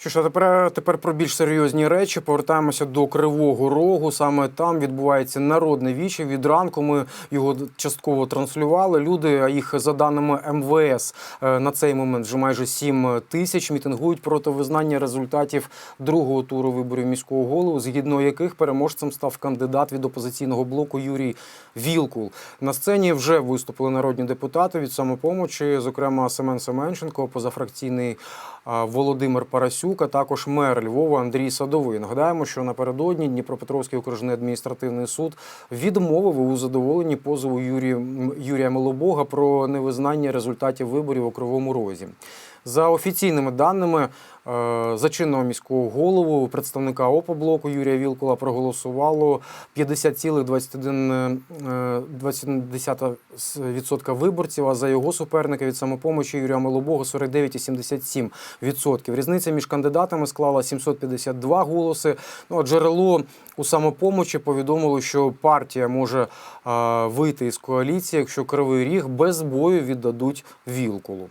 Що ж, а тепер, тепер про більш серйозні речі. Повертаємося до Кривого Рогу. Саме там відбувається народне віче. Від ранку ми його частково транслювали. Люди, а їх за даними МВС е, на цей момент вже майже 7 тисяч мітингують проти визнання результатів другого туру виборів міського голову, згідно яких переможцем став кандидат від опозиційного блоку Юрій Вілкул. На сцені вже виступили народні депутати від самопомочі, зокрема Семен Семенченко, позафракційний Володимир Парасюк, а також мер Львова Андрій Садовий. Нагадаємо, що напередодні Дніпропетровський окружний адміністративний суд відмовив у задоволенні позову Юрія, Юрія Милобога про невизнання результатів виборів у Кривому Розі. За офіційними даними, за чинного міського голову представника ОПО-блоку Юрія Вілкула проголосувало 50,21% виборців, а за його суперника від самопомочі Юрія Милобога 49,77%. Різниця між кандидатами склала 752 голоси. Ну, а джерело у самопомочі повідомило, що партія може е, вийти із коаліції, якщо Кривий Ріг без бою віддадуть Вілкулу.